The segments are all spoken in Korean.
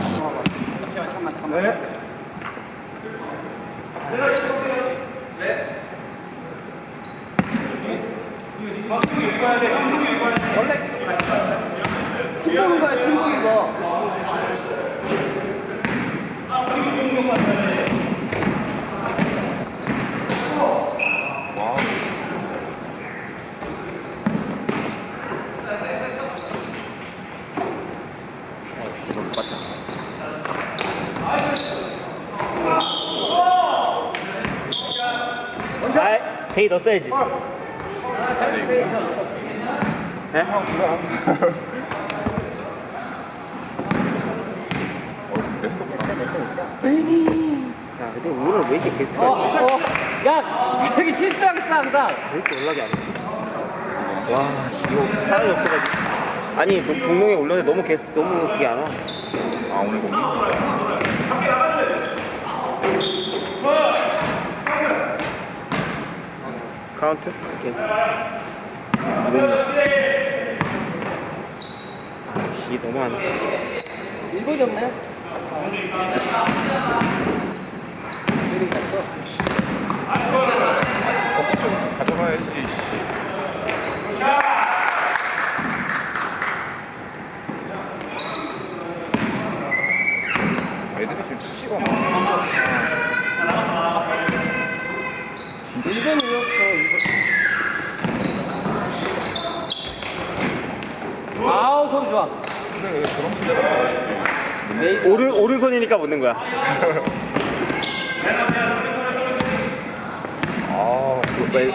잠깐만. 원래 팀 보는 거야, 팀 보는 거. 아, 데이 넣었어야지. 네? 형 그래. 야, 근데 오늘 왜 이렇게 게스트가 어, 어. 야, 되게 실수하겠어, 항상. 왜 이렇게 연락이 안 돼? 와, 씨, 이거 사람이 없어가지고. 아니, 너 공룡에 올렸는데 너무 게스트, 너무 그게 안 와. 아 오늘 공이? 카운트? 오케이. 아, 씨, 너무 안 돼. 일본이 없네. 일본이 갔어. 적극적으로 가져가야지. 씨. 애들이 지금 수시가 많아. 일본이 왜 없어, 일본. 아우, 손 좋아. 오른, 오른손이니까 못 넣는 거야. 아 그, 같아.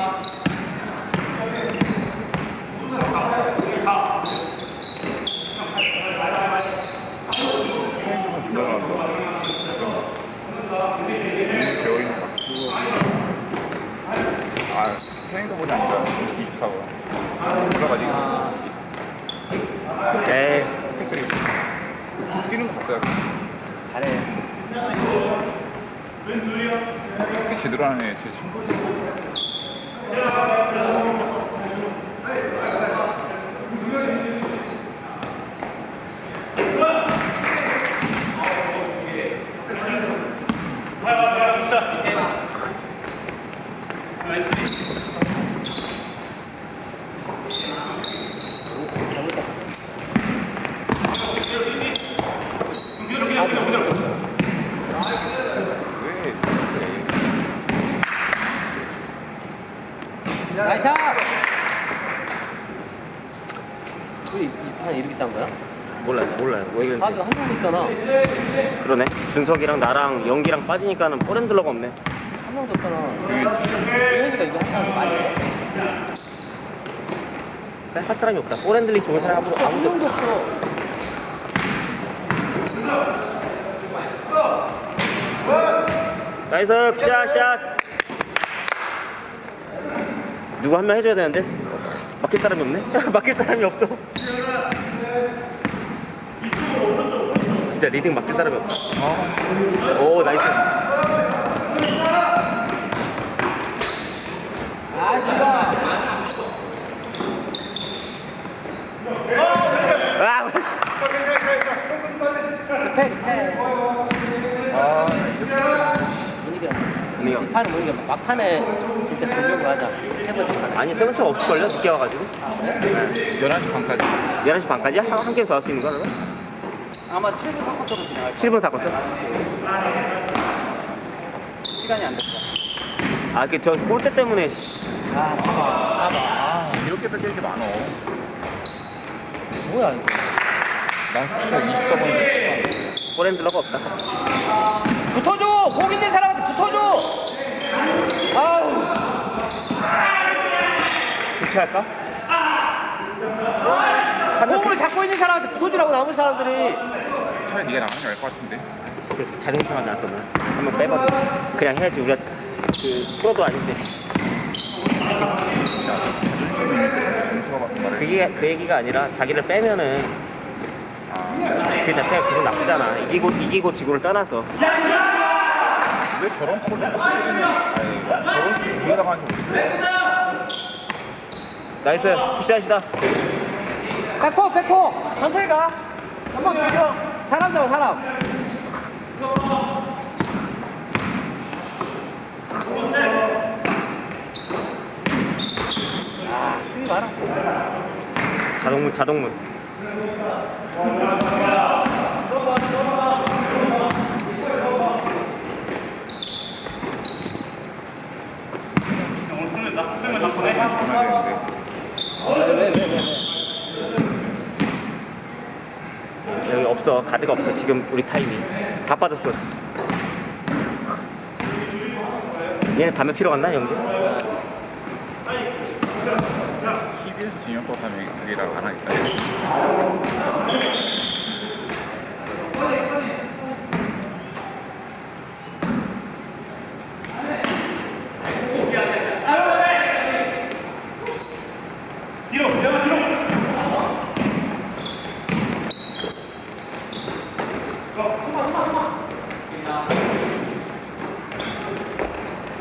아 트레이닝도 아니라 24가 올라가지. 에이, 팩트리 뛰는 거 봤어요. 잘해. 꽤 제대로 하는 애 제 친구. 이렇게 짠 거야? 몰라요, 몰라요. 왜 아, 이랬는지. 이거 한명 있잖아. 그러네. 준석이랑 나랑 연기랑 빠지니까는 포렌들러가 없네. 한 명도 없잖아. 주현이가 이거 한 사람 많이 해. 그래, 할 사람이 없다. 포렌들리 좋은 사람 아무도, 한 아무도 명도. 없어. 나이스, 샷, 샷. 누구 한 명 해줘야 되는데? 맡길 사람이 없네? 맡길 사람이 없어. 진짜 리딩 맡길 사람이 없다. 오, 나이스. 아. 아. 아 분위기가. 판은 분위기가 막판에 진짜 전력으로 하자. 판에. 아니, 세븐차가 없을걸요? 늦게 와가지고. 11시 반까지. 11시 반까지야? 한, 한 게임 더할 수 있는 거야, 그러면? 아마 7분 3쿼터로 진행할 7분 사건죠? 시간이 안 됐어. 아, 그, 저 골대 때문에, 씨. 아, 봐봐. 봐봐. 아, 이렇게 뺏길 게 많어. 뭐야, 이거. 난 수치가 24번. 포렌들러가 없다. 붙어줘! 공 있는 사람한테 붙어줘! 아우! 교체할까? 공을 잡고 있는 사람한테 붙어주라고 남은 사람들이. 차라리 네가 나가는 게 나을 것 같은데. 그래서 자존심만 나왔거든. 한번 빼봐도. 그냥 해야지. 우리가 그 프로도 아닌데. 점수가. 그게 그 얘기가 아니라 자기를 빼면은 아, 그 자체가 기분 나쁘잖아. 이기고 이기고 지고를 떠나서. 왜 저런 콜을 아니 저런 식으로 공략 하는지 모르겠어. 나이스 푸시하시다. 백호, 백호! 천천히 가. 한번 죽여. 사람 있어 사람. 아 수비 많아. 자동문 자동문 왜왜 왜 왜? 왜? 여기 없어 가드가 없어 지금 우리 타임이 다 빠졌어 얘네 담배 피러 갔나 연기? TV에서 진영 거 하면 그게라고 안 하겠다.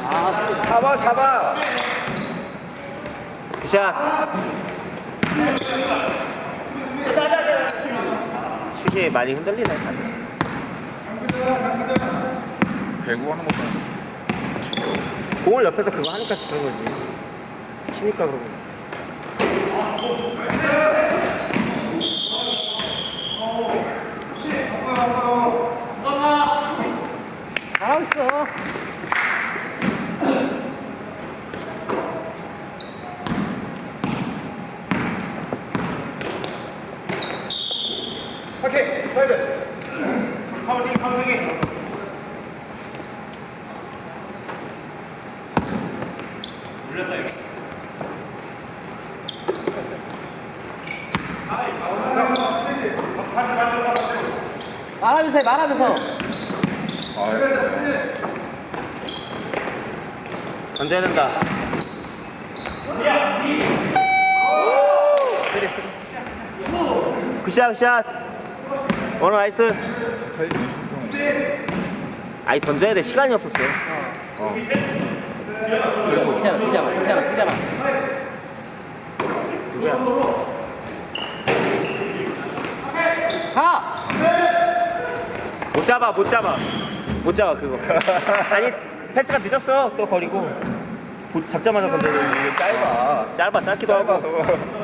아 잡아 잡아. 굿샷 슛이 많이 흔들리네. 배구 하는 것도 공을 옆에서 그거 하니까 그런 거지. 치니까 그런 거지. 잘하고 있어. 말하면서 해 말하면서. 던져야 된다 굿샷 굿샷 오늘 나이스 신성. 아이 던져야 돼 시간이 없었어요 어. 그래도. 누구야 가. 못 잡아 못 잡아 못 잡아 그거 아니 패스가 늦었어 또 버리고 못 잡자마자 건드려 이게 짧아. 짧아 짧기도 하고 짧아서.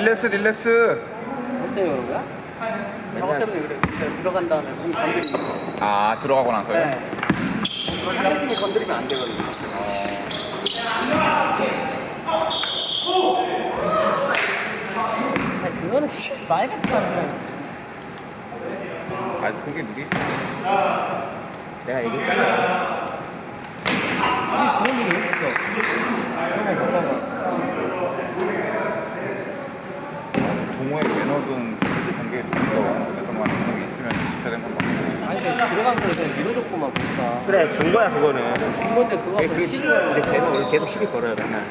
릴렉스 릴렉스. 뭐 때문에 그런 거야? 저것 때문에 그래. 그래, 들어간 다음에 공 건드리는 거. 아 들어가고 나서요? 네. 상대팀이 건드리면 안 되거든요. 아니, 그거는 씨, 말 같은 거 아니야. 아 그게 누구? 내가 얘기했잖아 그런 일이 있어. 그런 거 몰라. 매너든 실제 관계에 있던 어쨌든 간에 그런 게 있으면 지켜야 되는 건 맞고. 아니, 근데 들어간 거에 그냥 밀어줬구만, 보니까. 그래 준 거야 그거는 준 건데 그거 그게 갖고 그게 시비를 근데 쟤는 원래 계속 시비 걸어요 맨날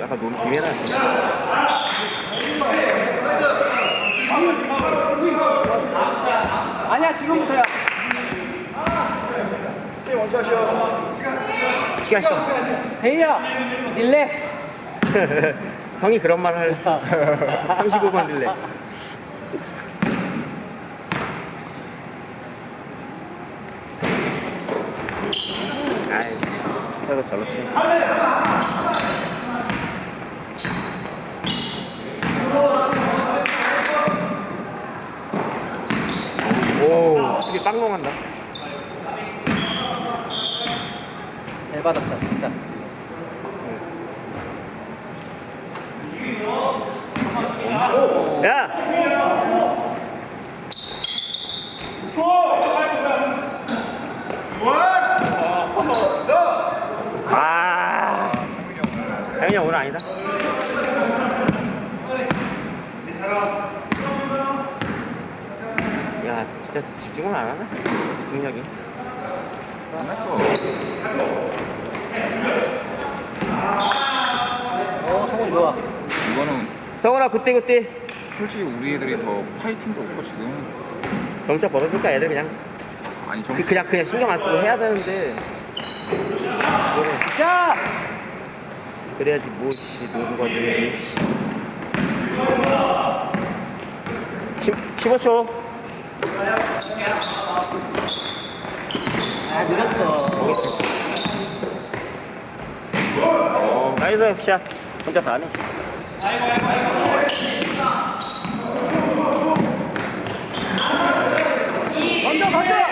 약간 논 비매나 아니야, 지금부터야. 시간 시간 대희야, 릴렉스. 형이 그런 말 할 35번 릴렉스 아이 저거 저렇지 오, 수비 빵롱한다. 잘 받았어, 진짜. 아, 상민이 형 당연히 오늘 아니다. 야, 진짜 집중을 안 하나? 집중력이. 어, 성훈 좋아. 성훈아, 그때 그때 솔직히 우리 애들이 더 파이팅도 없고 지금 경찰 벌어줄까 애들 그냥 아니 정 그, 그냥 그냥 신경 안 쓰고 해야 되는데 샷! 그래야지 뭐씨 노는 거지. 15초. 아, 늦었어. 어, 나이스 샷. 혼자 다 하네. 던져, 던져!